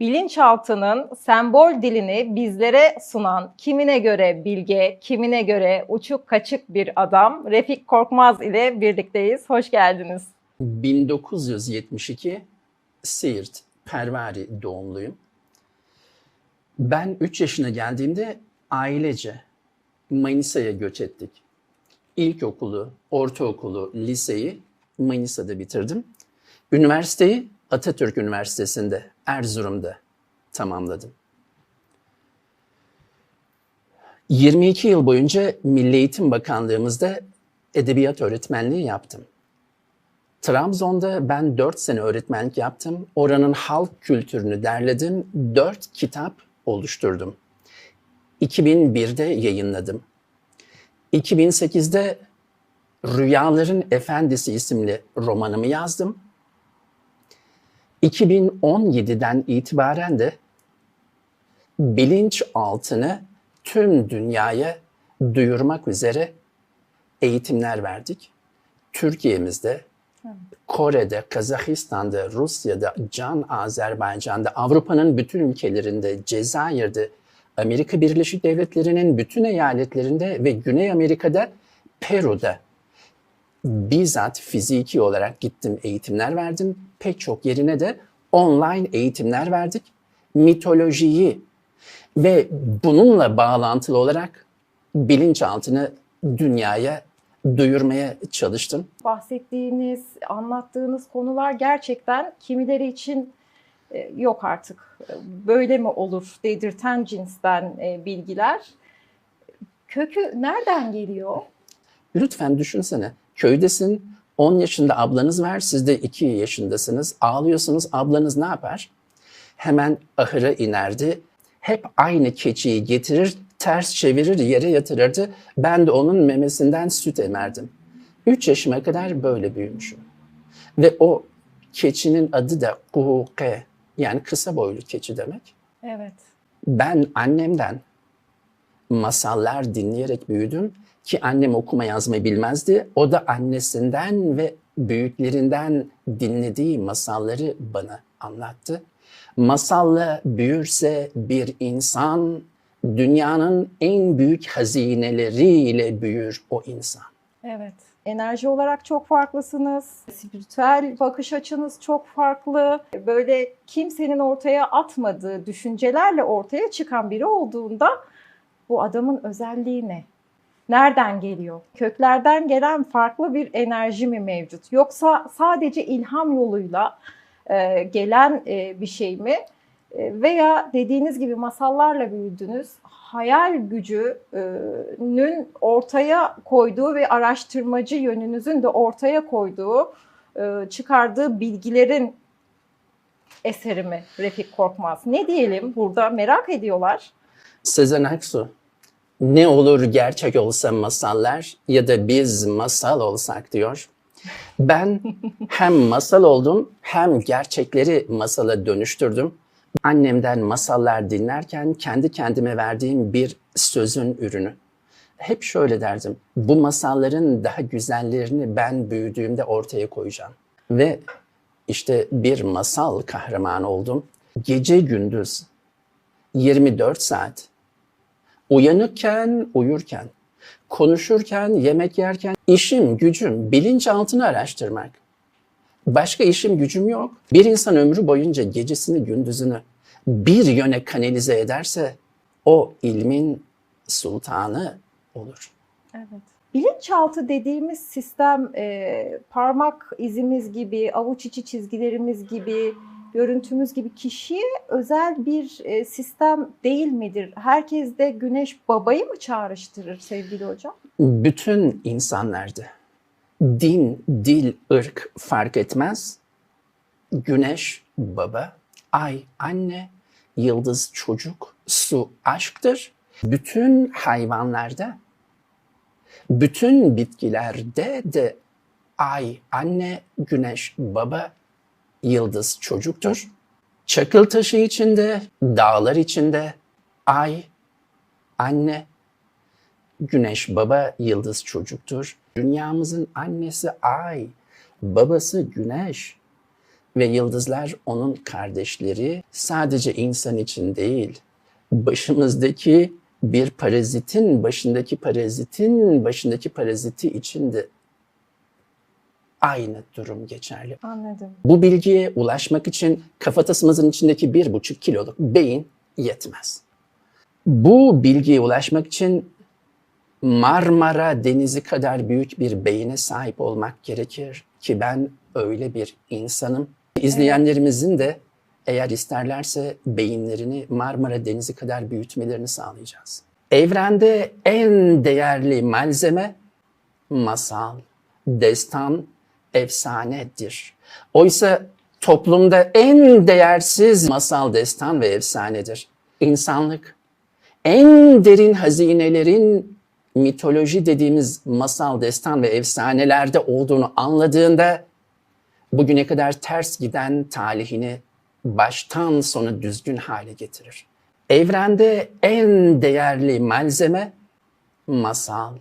bilinçaltının sembol dilini bizlere sunan kimine göre bilge, kimine göre uçuk kaçık bir adam Refik Korkmaz ile birlikteyiz. Hoş geldiniz. 1972 Siirt, Pervari doğumluyum. Ben 3 yaşına geldiğimde ailece Manisa'ya göç ettik. İlkokulu, ortaokulu, liseyi Manisa'da bitirdim. Üniversiteyi Atatürk Üniversitesi'nde, Erzurum'da tamamladım. 22 yıl boyunca Milli Eğitim Bakanlığımızda edebiyat öğretmenliği yaptım. Trabzon'da ben 4 sene öğretmenlik yaptım. Oranın halk kültürünü derledim. 4 kitap oluşturdum. 2001'de yayınladım. 2008'de Rüyaların Efendisi isimli romanımı yazdım. 2017'den itibaren de bilinçaltını tüm dünyaya duyurmak üzere eğitimler verdik. Türkiye'mizde, Kore'de, Kazakistan'da, Rusya'da, Can Azerbaycan'da, Avrupa'nın bütün ülkelerinde, Cezayir'de, Amerika Birleşik Devletleri'nin bütün eyaletlerinde ve Güney Amerika'da, Peru'da bizzat fiziki olarak gittim, eğitimler verdim. Pek çok yerine de online eğitimler verdik. Mitolojiyi ve bununla bağlantılı olarak bilinçaltını dünyaya duyurmaya çalıştım. Bahsettiğiniz, anlattığınız konular gerçekten kimileri için e, yok artık e, böyle mi olur dedirten cinsten e, bilgiler. Kökü nereden geliyor? Lütfen düşünsene. Köydesin, 10 yaşında ablanız var, siz de 2 yaşındasınız. Ağlıyorsunuz, ablanız ne yapar? Hemen ahıra inerdi. Hep aynı keçiyi getirir, ters çevirir, yere yatırırdı. Ben de onun memesinden süt emerdim. 3 yaşıma kadar böyle büyümüşüm. Ve o keçinin adı da kuhuke, yani kısa boylu keçi demek. Evet. Ben annemden masallar dinleyerek büyüdüm ki annem okuma yazmayı bilmezdi. O da annesinden ve büyüklerinden dinlediği masalları bana anlattı. Masalla büyürse bir insan dünyanın en büyük hazineleriyle büyür o insan. Evet. Enerji olarak çok farklısınız. Spiritüel bakış açınız çok farklı. Böyle kimsenin ortaya atmadığı düşüncelerle ortaya çıkan biri olduğunda bu adamın özelliği ne? Nereden geliyor? Köklerden gelen farklı bir enerji mi mevcut? Yoksa sadece ilham yoluyla e, gelen e, bir şey mi? E, veya dediğiniz gibi masallarla büyüdünüz, hayal gücünün ortaya koyduğu ve araştırmacı yönünüzün de ortaya koyduğu, e, çıkardığı bilgilerin eseri mi Refik Korkmaz? Ne diyelim burada merak ediyorlar. Sezen Aksu, ne olur gerçek olsa masallar ya da biz masal olsak diyor. Ben hem masal oldum hem gerçekleri masala dönüştürdüm. Annemden masallar dinlerken kendi kendime verdiğim bir sözün ürünü. Hep şöyle derdim. Bu masalların daha güzellerini ben büyüdüğümde ortaya koyacağım. Ve işte bir masal kahramanı oldum. Gece gündüz 24 saat uyanıkken, uyurken, konuşurken, yemek yerken işim, gücüm, bilinçaltını araştırmak. Başka işim gücüm yok. Bir insan ömrü boyunca gecesini gündüzünü bir yöne kanalize ederse o ilmin sultanı olur. Evet. Bilinçaltı dediğimiz sistem e, parmak izimiz gibi, avuç içi çizgilerimiz gibi, görüntümüz gibi kişiye özel bir e, sistem değil midir? Herkes de güneş babayı mı çağrıştırır sevgili hocam? Bütün insanlarda din, dil, ırk fark etmez. Güneş baba, ay anne, yıldız çocuk, su aşktır. Bütün hayvanlarda, bütün bitkilerde de ay anne, güneş baba, yıldız çocuktur. Çakıl taşı içinde, dağlar içinde ay, anne, güneş baba, yıldız çocuktur. Dünyamızın annesi ay, babası güneş. ve yıldızlar onun kardeşleri sadece insan için değil, başımızdaki bir parazitin, başındaki parazitin, başındaki paraziti için de aynı durum geçerli. Anladım. Bu bilgiye ulaşmak için kafatasımızın içindeki bir buçuk kiloluk beyin yetmez. Bu bilgiye ulaşmak için Marmara Denizi kadar büyük bir beyine sahip olmak gerekir ki ben öyle bir insanım. İzleyenlerimizin de eğer isterlerse beyinlerini Marmara Denizi kadar büyütmelerini sağlayacağız. Evrende en değerli malzeme masal, destan, efsanedir. Oysa toplumda en değersiz masal, destan ve efsanedir. İnsanlık en derin hazinelerin mitoloji dediğimiz masal, destan ve efsanelerde olduğunu anladığında bugüne kadar ters giden talihini baştan sona düzgün hale getirir. Evrende en değerli malzeme masal,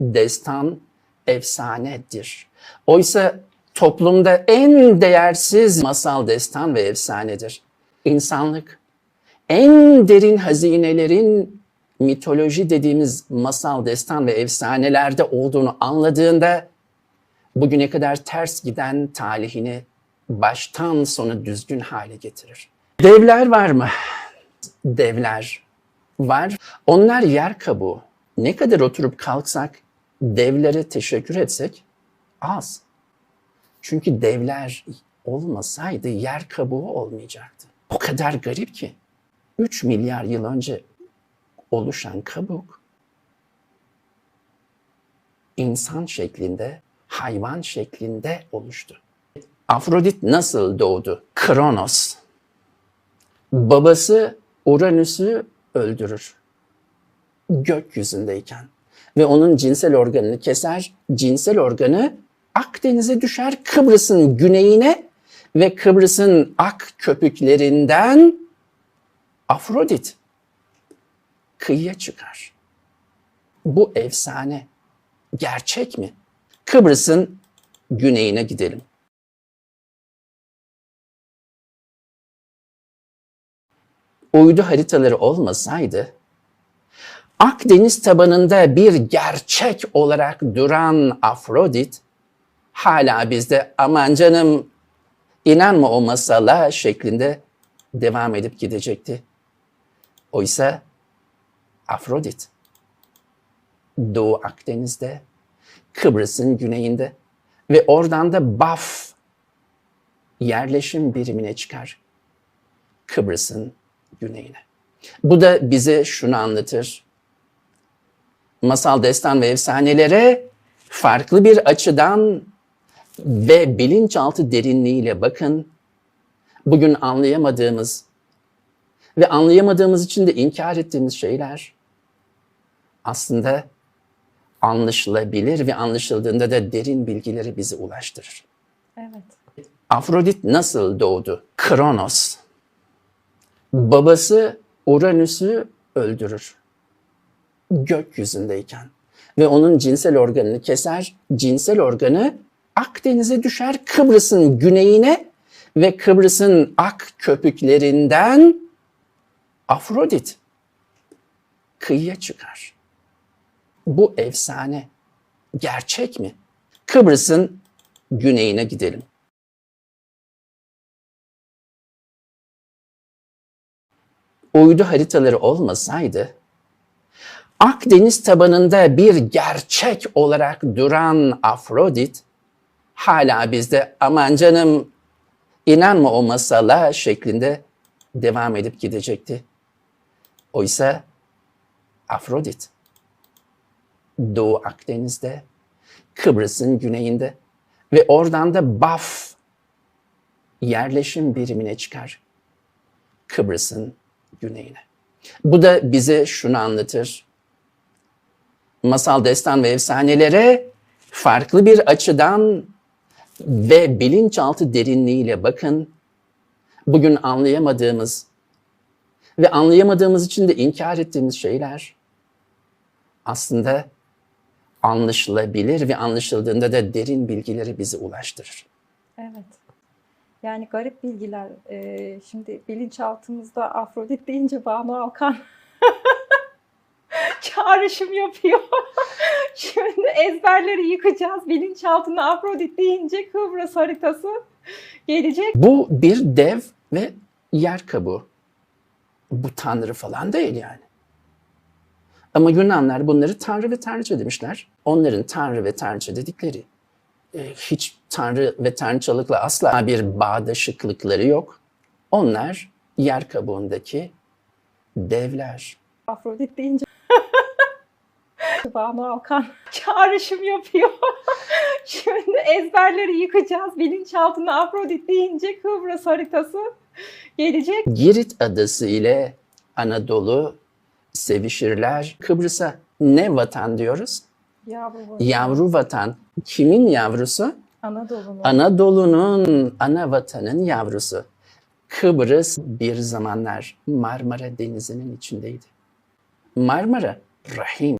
destan, efsanedir. Oysa toplumda en değersiz masal, destan ve efsanedir. İnsanlık en derin hazinelerin mitoloji dediğimiz masal, destan ve efsanelerde olduğunu anladığında bugüne kadar ters giden talihini baştan sona düzgün hale getirir. Devler var mı? Devler var. Onlar yer kabuğu. Ne kadar oturup kalksak, devlere teşekkür etsek az. Çünkü devler olmasaydı yer kabuğu olmayacaktı. O kadar garip ki 3 milyar yıl önce oluşan kabuk insan şeklinde, hayvan şeklinde oluştu. Afrodit nasıl doğdu? Kronos. Babası Uranüs'ü öldürür. Gökyüzündeyken. Ve onun cinsel organını keser. Cinsel organı Akdeniz'e düşer Kıbrıs'ın güneyine ve Kıbrıs'ın ak köpüklerinden Afrodit kıyıya çıkar. Bu efsane gerçek mi? Kıbrıs'ın güneyine gidelim. Uydu haritaları olmasaydı Akdeniz tabanında bir gerçek olarak duran Afrodit hala bizde aman canım inanma o masala şeklinde devam edip gidecekti. Oysa Afrodit Doğu Akdeniz'de, Kıbrıs'ın güneyinde ve oradan da Baf yerleşim birimine çıkar. Kıbrıs'ın güneyine. Bu da bize şunu anlatır. Masal, destan ve efsanelere farklı bir açıdan ve bilinçaltı derinliğiyle bakın. Bugün anlayamadığımız ve anlayamadığımız için de inkar ettiğimiz şeyler aslında anlaşılabilir ve anlaşıldığında da derin bilgileri bize ulaştırır. Evet. Afrodit nasıl doğdu? Kronos. Babası Uranüs'ü öldürür. Gökyüzündeyken. Ve onun cinsel organını keser. Cinsel organı Akdeniz'e düşer Kıbrıs'ın güneyine ve Kıbrıs'ın ak köpüklerinden Afrodit kıyıya çıkar. Bu efsane gerçek mi? Kıbrıs'ın güneyine gidelim. Uydu haritaları olmasaydı Akdeniz tabanında bir gerçek olarak duran Afrodit hala bizde aman canım inanma o masala şeklinde devam edip gidecekti. Oysa Afrodit Doğu Akdeniz'de, Kıbrıs'ın güneyinde ve oradan da Baf yerleşim birimine çıkar. Kıbrıs'ın güneyine. Bu da bize şunu anlatır. Masal, destan ve efsanelere farklı bir açıdan ve bilinçaltı derinliğiyle bakın. Bugün anlayamadığımız ve anlayamadığımız için de inkar ettiğimiz şeyler aslında anlaşılabilir ve anlaşıldığında da derin bilgileri bize ulaştırır. Evet. Yani garip bilgiler. Ee, şimdi bilinçaltımızda Afrodit deyince Banu Alkan çağrışım yapıyor. Şimdi ezberleri yıkacağız. Bilinçaltına Afrodit deyince Kıbrıs haritası gelecek. Bu bir dev ve yer kabuğu. Bu tanrı falan değil yani. Ama Yunanlar bunları tanrı ve tanrıça demişler. Onların tanrı ve tanrıça dedikleri e, hiç tanrı ve tanrıçalıkla asla bir bağdaşıklıkları yok. Onlar yer kabuğundaki devler. Afrodit deyince Banu Alkan çağrışım yapıyor. Şimdi ezberleri yıkacağız. Bilinçaltına Afrodit deyince Kıbrıs haritası gelecek. Girit adası ile Anadolu sevişirler. Kıbrıs'a ne vatan diyoruz? Yavru Yavru vatan. Kimin yavrusu? Anadolu'nun. Anadolu'nun ana vatanın yavrusu. Kıbrıs bir zamanlar Marmara Denizi'nin içindeydi. Marmara, Rahim.